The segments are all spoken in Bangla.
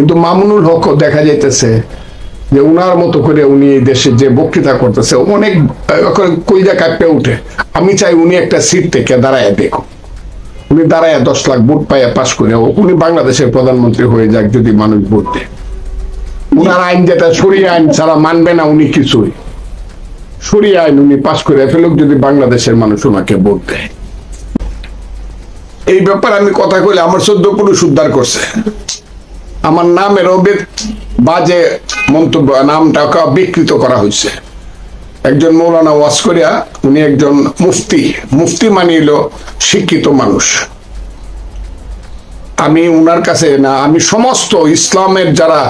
কিন্তু মামুনুল হক দেখা যাইতেছে যে উনার মতো করে উনি এই দেশে যে বক্তৃতা করতেছে, অনেক কইজা কাঁপে উঠে। আমি চাই উনি একটা সিট থেকে দাঁড়ায় দেখো উনি দাঁড়ায় দশ লাখ ভোট পাইয়া পাশ করে উনি বাংলাদেশের প্রধানমন্ত্রী হয়ে যাক যদি মানুষ ভোট দেয়। উনার আইন যেটা সরিয়ে আইন ছাড়া মানবে না উনি কিছুই। সরিয়ে আইন উনি পাশ করে ফেলুক যদি বাংলাদেশের মানুষ ওনাকে ভোট দেয়। এই ব্যাপারে আমি কথা কইলে আমার চোদ্দ পুরুষ উদ্ধার করছে। আমার নামের অবেদ বাজে মন্তব্য, নামটাকে বিকৃত করা হয়েছে। একজন মৌলানা ওয়াজ করিয়া উনি একজন মুফতি মুফতি মানিল শিক্ষিত মানুষ। আমি উনার কাছে না, আমি সমস্ত ইসলামের যারা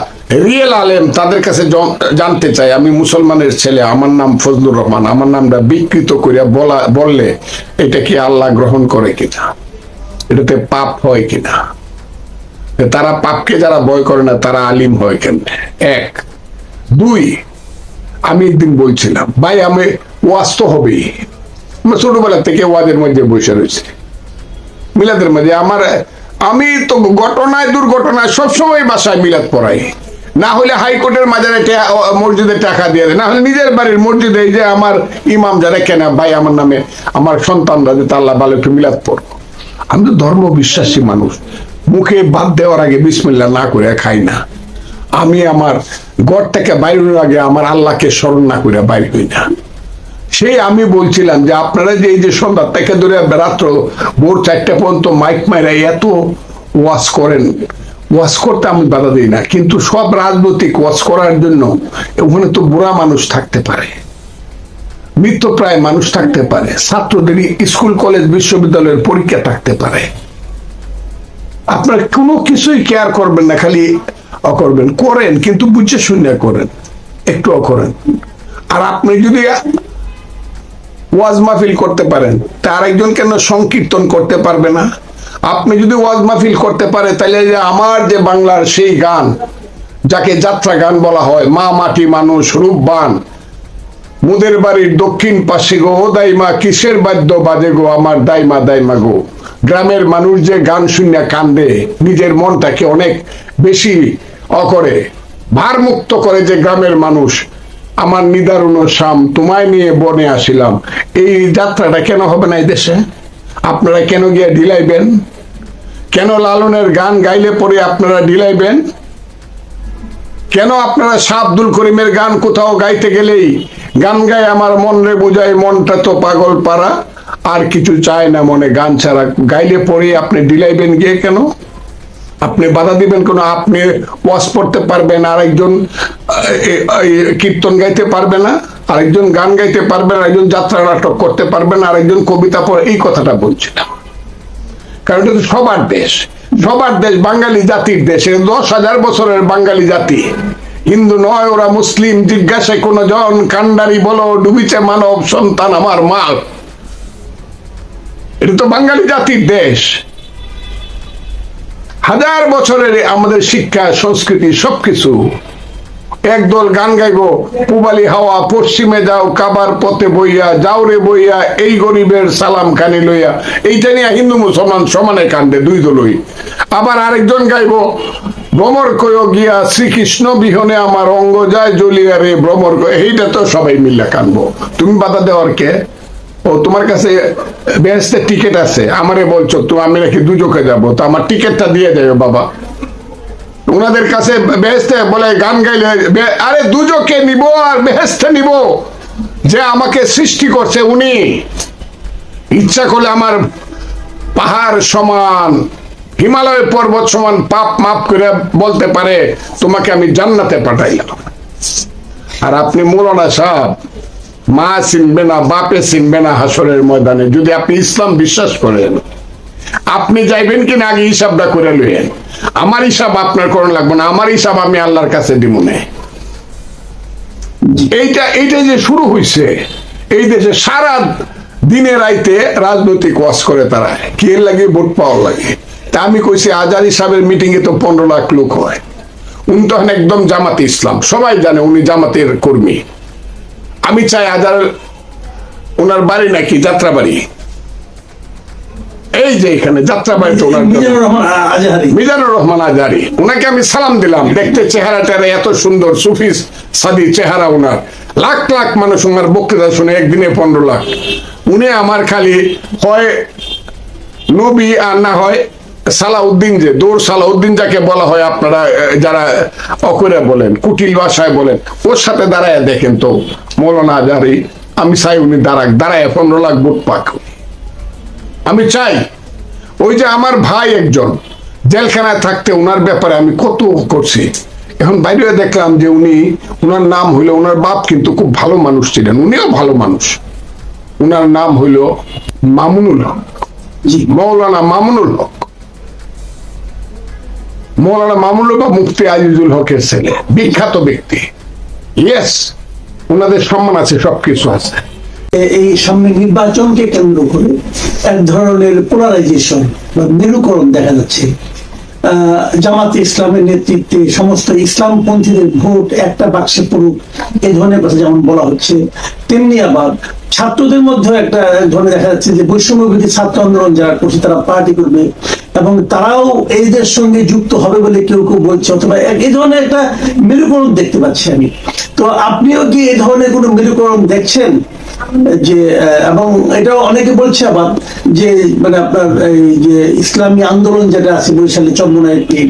রিয়েল আলেম, তাদের কাছে জানতে চাই। আমি মুসলমানের ছেলে, আমার নাম ফজলুর রহমান। আমার নামটা বিকৃত করিয়া বলা, বললে এটা কি আল্লাহ গ্রহণ করে কিনা? এটাতে পাপ হয় কিনা? তারা পাপকে যারা ভয় করে না, তারা আলিম হয় কেন? এক। দুই, আমি একদিন বলছিলাম, ভাই, আমি ওয়াজ তো হবেই। ছোটবেলা থেকে ওয়াজের মধ্যে বসে রয়েছে। মিলাদের মধ্যে আমার, আমি তো ঘটনায়, দুর্ঘটনায় সবসময় বাসায় মিলাদ পড়াই। না হলে হাইকোর্টের ও- মসজিদে টাকা দিয়ে দেয়। না হলে নিজের বাড়ির মসজিদে যে আমার ইমাম যারা, কেনা ভাই, আমার নামে, আমার সন্তানরা যে আল্লাহ ভালো একটু মিলাদ পড়ব আমি তো ধর্ম বিশ্বাসী মানুষ। মুখে বাদ দেওয়ার আগে বিসমিল্লা না করে খাই না। আমি আমার ঘর থেকে বাইরের আগে আমার আল্লাহকে স্মরণ না করে বাইর হই না। সেই আমি বলছিলাম যে আপনারা যে এই যে সন্ধ্যা থেকে ধরে রাত্র ভোর চারটে পর্যন্ত মাইক মাইরা এত ওয়াশ করেন ওয়াশ করতে আমি বাধা দিই না। কিন্তু সব রাজনৈতিক ওয়াশ করার জন্য ওখানে তো বুড়া মানুষ থাকতে পারে মৃত্যুপ্রায় মানুষ থাকতে পারে, ছাত্রদের স্কুল, কলেজ, বিশ্ববিদ্যালয়ের পরীক্ষা থাকতে পারে। আপনারা কোনো কিছুই কেয়ার করবেন না, খালি অ করবেন। করেন, কিন্তু বুঝে শুনে করেন। একটু অ করেন। আর আপনি যদি ওয়াজ মাহফিল করতে পারেন তার একজন কেন সংকীর্তন করতে পারবে না? আপনি যদি ওয়াজ মাহফিল করতে পারে, তাহলে আমার যে বাংলার সেই গান, যাকে যাত্রা গান বলা হয়, মা মাটি মানুষ রূপবান মুদের বাড়ির দক্ষিণ পাশে গো, ও দাইমা, কিসের বাদ্য বাজে গো আমার দাইমা দাইমা গো? গ্রামের মানুষ যে গান শুনিয়া কান্দে, নিজের মনটাকে অনেক বেশি অকরে ভারমুক্ত করে যে গ্রামের মানুষ, আমার নিদারুণ শাম তোমায় নিয়ে বনে আসিলাম। এই যাত্রাটা কেন হবে না এই দেশে? আপনারা কেন গিয়ে ঢিলাইবেন? কেন লালনের গান গাইলে পরে আপনারা ঢিলাইবেন? কেন আপনারা শাহ আব্দুল করিমের গান কোথাও গাইতে গেলেই গান গায় আমার মন রে বোঝায় মনটা তো পাগল পারা আর কিছু চায় না মনে গান ছাড়া। গাইলে পরে আপনি ডিলাইবেন গিয়ে কেন? আপনি বাধা দিবেন কেন? আপনি ওয়াজ পড়তে পারবেন আরেকজন আহ, এ- এ- কীর্তন গাইতে পারবে না আরেকজন গান গাইতে পারবে না আরেকজন যাত্রা নাটক করতে পারবে না আরেকজন কবিতা পড়ে এই কথাটা বলছিলাম। কারণ এটা তো সবার দেশ। সবার দেশ বাঙালি জাতির দেশ দশ হাজার বছরের বাঙালি জাতি। হিন্দু নয়, ওরা মুসলিম। জিজ্ঞাসায় কোন জন, কান্ডারি বলো, ডুবিছে মানব সন্তান আমার মা। এটা তো বাঙালি জাতির দেশ। হাজার বছরের আমাদের শিক্ষা, সংস্কৃতি, সবকিছু। একদল গান গাইবো, পুবালি হাওয়া, পশ্চিমে যাও, কাবার পথে বইয়া, যাও রে বইয়া, এই গরিবের সালাম কানে লইয়া। এইটা নিয়ে হিন্দু মুসলমান সমানে কান্দে, দুই দলই। আবার আরেকজন গাইবো ভ্রমর কয় গিয়া শ্রীকৃষ্ণ বিহনে আমার অঙ্গ যায় জ্বলিয়া রে ভ্রমর এইটা তো সবাই মিল্লা কানবো। তুমি বাধা দেওয়ার কে? ও, তোমার কাছে বেহেস্তের টিকিট আছে, আমারে বলছো তুমি আমি নাকি দুজকে যাব, তো আমার টিকিটটা দিয়ে যাবে বাবা। ওনাদের কাছে বেহেস্তে বলে গান গাইলে আরে দুজকে নিব আর বেহেস্তে নিব। যে আমাকে সৃষ্টি করছে উনি। ইচ্ছা করলে আমার পাহাড় সমান। হিমালয় পর্বত সমান পাপ মাপ করে বলতে পারে তোমাকে আমি জান্নাতে পাঠাইলাম। আর আপনি মৌলানা সাহেব মা চিনবে না বাপে চিনবে না হাসরের ময়দানে। যদি আপনি ইসলাম বিশ্বাস করেন আপনি যাইবেন কিনা আগে হিসাবটা করে লইয়েন। আমার হিসাব আপনার করণ লাগবে না আমার হিসাব আমি আল্লাহর কাছে দিব না। এইটা এইটা যে শুরু হইছে এই দেশে সারা দিনে রাইতে রাজনৈতিক ওয়াজ করে তারা। কি লাগে? ভোট পাওয়ার লাগে। তা আমি কইছি আজার হিসাবের মিটিং এ তো পনেরো লাখ লোক হয়। উনি তখন একদম জামাতে ইসলাম। সবাই জানে উনি জামাতের কর্মী। আমি চাই আজার ওনার বাড়ি নাকি যাত্রা বাড়ি এই যে এখানে যাত্রাবাড়িতে ওনার মিজানুর রহমান আজারি ওনাকে আমি সালাম দিলাম। দেখতে চেহারাটা এত সুন্দর সুফিস সাদি চেহারা ওনার। লাখ লাখ মানুষ ওনার বক্তৃতা শুনে একদিনে পনেরো লাখ। উনি আমার খালি হয় নবী আর না হয় সালাউদ্দিন যে দৌড় সালাউদ্দিন যাকে বলা হয় আপনারা যারা অকরে বলেন কুটিল ভাষায় বলেন ওর সাথে দাঁড়ায় দেখেন তো মৌলানা আজারি আমি চাই উনি দাঁড়াক দাঁড়ায় পনেরো লাখ ভোট পাক। আমি চাই ওই যে আমার ভাই একজন জেলখানায় থাকতে ওনার ব্যাপারে আমি কত করছি। এখন বাইরে দেখলাম যে উনি ওনার নাম হইল ওনার বাপ কিন্তু খুব ভালো মানুষ ছিলেন উনিও ভালো মানুষ। ওনার নাম হইল মামুনুল হক। মৌলানা মামুনুল হক। মৌলানা মামুনুল বা মুফতি আজিজুল হকের ছেলে, বিখ্যাত ব্যক্তি। ইয়েস ওনাদের সম্মান আছে, সবকিছু আছে। এই সামনে নির্বাচনকে কেন্দ্র করে এক ধরনের পোলারাইজেশন বা মেরুকরণ দেখা যাচ্ছে। জামাতে ইসলামের নেতৃত্বে সমস্ত ইসলামপন্থীদের ভোট একটা বাক্সে পড়ুক ধরনের কথা যেমন বলা হচ্ছে, তেমনি আবার ছাত্রদের মধ্যে একটা এক ধরনের দেখা যাচ্ছে যে বৈষম্যবিধি ছাত্র আন্দোলন যারা করছে, তারা পার্টি করবে এবং তারাও এইদের সঙ্গে যুক্ত হবে বলে কেউ কেউ বলছে, অথবা এই ধরনের একটা মেরুকরণ দেখতে পাচ্ছি আমি। তো আপনিও কি এই ধরনের কোনো মেরুকরণ দেখছেন? যে এবং এটাও অনেকে বলছে আবার যে মানে আপনার এই যে ইসলামী আন্দোলন যেটা আছে, বরিশালে চন্দ্রনায়ের পীর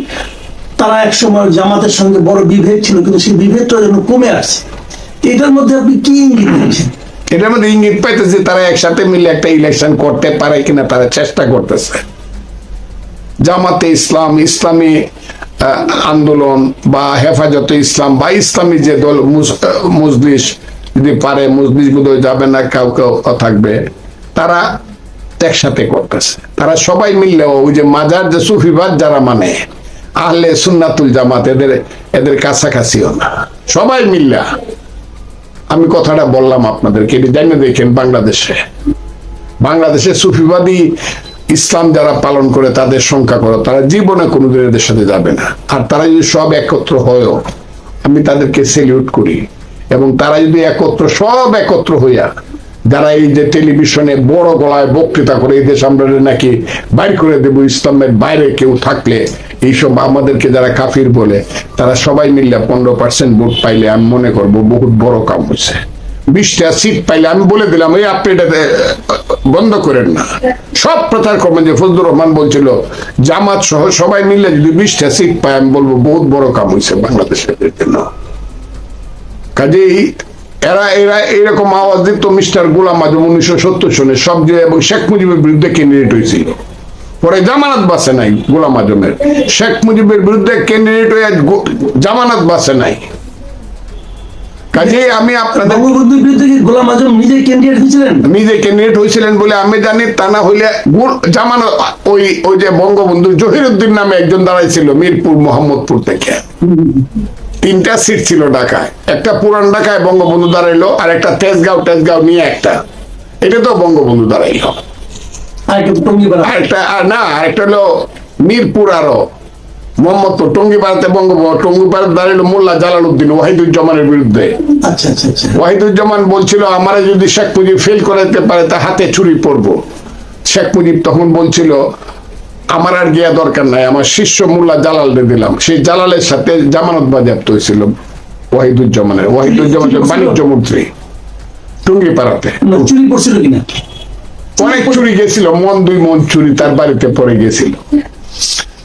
তারা একসময় জামাতের সঙ্গে বড় বিভেদ ছিল, কিন্তু সেই বিভেদটা যেন কমে আসছে। এটার মধ্যে আপনি কি ইঙ্গিত দিচ্ছেন? এটার মধ্যে ইঙ্গিত পাইতেছে তারা একসাথে মিলে একটা ইলেকশন করতে পারে কিনা তারা চেষ্টা করতেছে। জামাতে ইসলাম, ইসলামী আন্দোলন বা হেফাজতে ইসলাম বা ইসলামী যে দল মজলিস যদি পারে, মজলিস বোধহয় যাবে না, কাউ কেউ থাকবে, তারা একসাথে করতেছে। তারা সবাই মিললে ওই যে মাজার, যে সুফিবাদ যারা মানে আহলে সুন্নাতুল জামাত, এদের এদের কাছাকাছিও না। সবাই মিল্লা। আমি কথাটা বললাম আপনাদেরকে, এটি জানিয়ে দেখেন বাংলাদেশে। বাংলাদেশে সুফিবাদী ইসলাম যারা পালন করে, তাদের সংখ্যা করে তারা জীবনে কোনোদিন এদের সাথে যাবে না। আর তারা যদি সব একত্র হয়েও, আমি তাদেরকে সেলিউট করি, এবং তারা যদি একত্র, সব একত্র হইয়া যারা এই যে টেলিভিশনে বড় গলায় বক্তৃতা করে, এই দেশ আমরা নাকি বাইর করে দেব, ইসলামের বাইরে কেউ থাকলে। এইসব আমাদেরকে যারা কাফির বলে, তারা সবাই মিললে পনেরো পার্সেন্ট ভোট পাইলে আমি মনে করব বহুত বড় কাম হয়েছে। বিশটা সিট পাইলে আমি বলে দিলাম, এই আপনি এটা বন্ধ করেন না। সব প্রচার করবেন যে ফজলুর রহমান বলছিল, জামাত সহ সবাই মিললে যদি বিশটা সিট পায়, আমি বলব বহুত বড় কাম হয়েছে বাংলাদেশের জন্য। কাজেই এরা এরা এরকম আওয়াজ দিত মিস্টার গোলাম আজম উনিশশো সত্তর সনে সব যে এবং শেখ মুজিবের বিরুদ্ধে ক্যান্ডিডেট হয়েছিল। পরে জামানত বাসে নাই গোলাম আজমের। শেখ মুজিবের বিরুদ্ধে ক্যান্ডিডেট হয়ে জামানত বাসে নাই। কাজেই আমি আপনাদের বঙ্গবন্ধুর বিরুদ্ধে গোলাম আজম নিজে ক্যান্ডিডেট হয়েছিলেন? নিজে ক্যান্ডিডেট হয়েছিলেন বলে আমি জানি তা না হইলে জামানো ওই ওই যে বঙ্গবন্ধু জহিরুদ্দিন নামে একজন দাঁড়াইছিল মিরপুর মোহাম্মদপুর থেকে। তিনটা সিট ছিল ঢাকায়। একটা পুরান ঢাকায় বঙ্গবন্ধু দাঁড়াইলো আর একটা তেজগাঁও টেজগাঁও নিয়ে একটা। এটা তো বঙ্গবন্ধু দাঁড়াইলো না হলো মিরপুর আরও। মোহাম্মদপুর টঙ্গিপাড়াতে বঙ্গবন্ধু মোল্লা জালালউদ্দিন ওয়াহিদুজ্জামানের বিরুদ্ধে। আচ্ছা আচ্ছা আচ্ছা। ওয়াহিদুজ্জামান বলছিল আমারা যদি শেখ মুজিব ফেল করাতে পারে তা হাতে ছুরি পড়ব শেখ মুজিব তখন বলছিল আমার আর গিয়া দরকার নাই আমার শিষ্য মোল্লা জালালে দিলাম। সেই জালালের সাথে জামানত বাজেয়াপ্ত হয়েছিল ওয়াহিদুজ্জামানের ওয়াহিদুজ্জামান বাণিজ্য মন্ত্রী টুঙ্গিপাড়াতে। না, চুরি করছিল কিনা? অনেক চুরি গেছিল মন দুই মন চুরি তার বাড়িতে পড়ে গেছিল।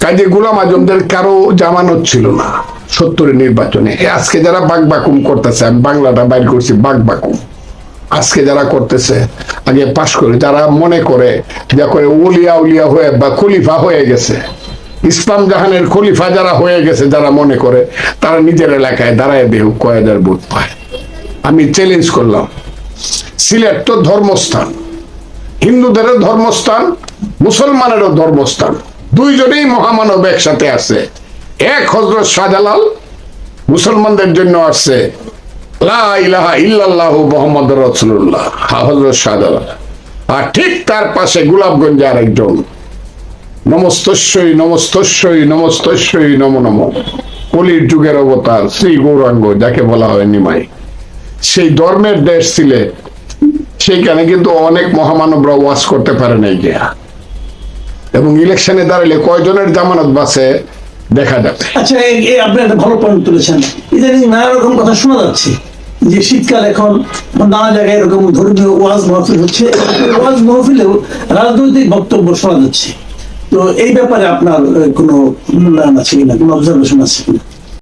কাজে গোলাম আজমদের কারও জামানত ছিল না সত্তরের নির্বাচনে। আজকে যারা বাঘ বাকুম করতেছে আমি বাংলাটা বাইর করছি বাক বাকুম। আজকে যারা করতেছে, আগে পাশ করে, যারা মনে করে করে উলিয়া উলিয়া হয়ে বা খলিফা হয়ে গেছে, ইসলাম জাহানের খলিফা যারা হয়ে গেছে, যারা মনে করে, তারা নিজের এলাকায় দাঁড়ায় দেহ কয় হাজার ভোট পায়। আমি চ্যালেঞ্জ করলাম। সিলেট তো ধর্মস্থান। হিন্দুদেরও ধর্মস্থান, মুসলমানেরও ধর্মস্থান। দুইজনেই মহামানব একসাথে আছে। এক হজরত শাহজালাল, মুসলমানদের জন্য আসছে ঠিক তার পাশে নমস্তস্যই নমস্তস্যই নমস্তস্যই, নম নম। কলির যুগের অবতার শ্রী গৌরাঙ্গ, যাকে বলা হয় নিমাই। সেই ধর্মের দেশ সিলেট। সেইখানে কিন্তু অনেক মহামানবরা ওয়াজ করতে পারে নাই গিয়া। এবং ইলেকশনে দাঁড়ালে কয়জনের জামানত বাসে দেখা যাবে আচ্ছা এই- আপনি একটা ভালো পয়েন্ট তুলেছেন। ইদানিং নানা রকম কথা শোনা যাচ্ছে যে শীতকাল এখন নানা জায়গায় এরকম ধর্মীয় ওয়াজ মাহফিল হচ্ছে ওয়াজ মাহফিলেও রাজনৈতিক বক্তব্য শোনা যাচ্ছে। তো এই ব্যাপারে আপনার কোনো মূল্যায়ন আছে কিনা? কোনো অবজারভেশন আছে কিনা?